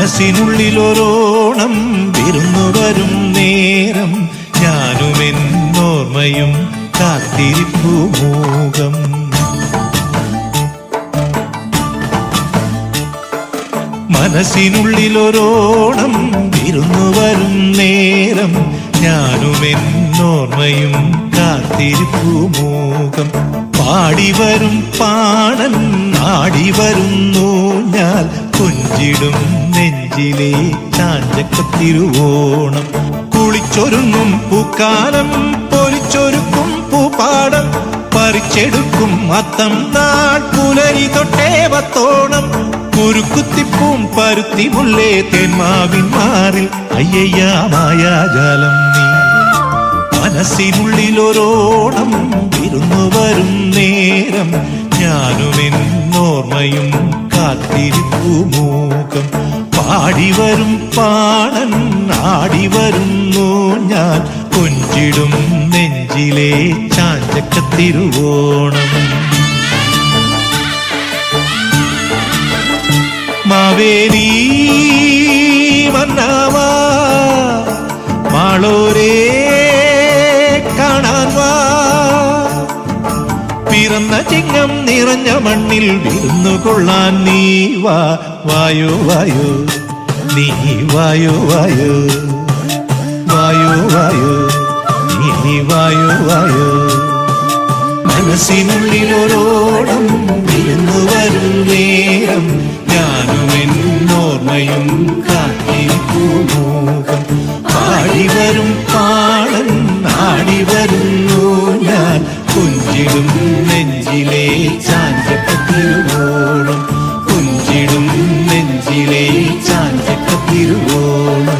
മനസ്സിനുള്ളിലൊരോണം വിരുന്നു വരും നേരം ഞാനും എന്നോർമ്മയും കാത്തിരിപ്പു മൂകം. മനസ്സിനുള്ളിലൊരോണം വിരുന്നു വരും നേരം ഞാനും എന്നോർമ്മയും കാത്തിരിപ്പു മൂകം. പാടി വരും പാടൻ ആടി വരുന്നു ഞാൻ കൊഞ്ചിടും നെഞ്ചിലെ ചാഞ്ചക്കത്തിരുവോണം. കുളിച്ചൊരുങ്ങും പൂക്കാലം പൊലിച്ചൊരുക്കും പൂപ്പാടം പറിച്ചെടുക്കും അത്തം നാൾ പുലരി തൊട്ടേ വത്തോണം. കുരുക്കുത്തിപ്പൂം പരുത്തി മുള്ളേ തെന്മാവിൻ മാറിൽ. അയ്യയ്യ മായാജാലം നീ. മനസ്സിനുള്ളിലൊരോണം ഇരുന്നു വരും നേരം. ഞാനും എന്നോർമ്മയും കാത്തിരിപ്പു മൂക്കം പാടി പാണൻ ആടിവരുന്നു ആടി വരുന്നു ഞാൻ. കൊഞ്ചിടും നെഞ്ചിലെ ചാഞ്ചക്കത്തിരുവോണം മാവേലി മന്നാവാ. മാളോരേ കാണാൻ വാ. പിറന്ന ചിങ്ങം നിറഞ്ഞ മണ്ണിൽ വിരുന്നു കൊള്ളാൻ നീ വാ. വായോ വായു നീ വായു വായു. വായു വായു നീ വായു വായു. മനസ്സിനുള്ളിലൊരോളം ഇരുന്നു വരും നേരം ഞാനും എന്നോർമ്മയും കാത്തിരിപ്പു മോഹം പാടി വരും പാടൻ നാടി വരുന്നു ഞാൻ. കുഞ്ചിടും നെഞ്ചിലെ ചാഞ്ചക്കത്തിരുവോണം കുഞ്ചിടും നെഞ്ചിലെ ചാഞ്ചക്കത്തിരുവോണം